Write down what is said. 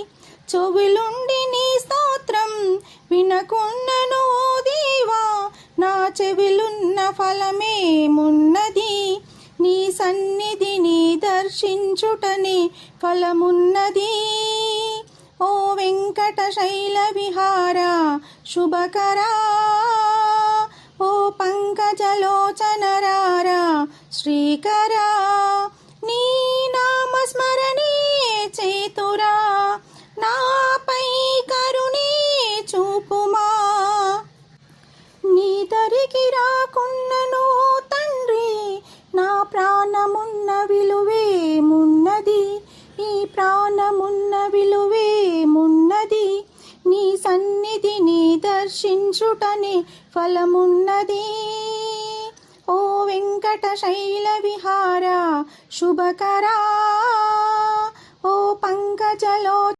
చెవులుండి నీ స్తోత్రం వినకున్నను ఓ దేవా. నా చెవిలున్న ఫలమేమున్నది? నీ సన్నిధిని దర్శించుటనే ఫలమున్నది. ఓ వెంకట శైల విహార శుభకరా. ఓ పంకజలోచనరారా శ్రీకరా. రాకున్నను తండ్రి నా ప్రాణమున్న విలువేమున్నది నీ ప్రాణమున్న విలువేమున్నది నీ సన్నిధిని దర్శించుటనే ఫలమున్నది. ఓ వెంకట శైల విహార శుభకరా. ఓ పంకజలో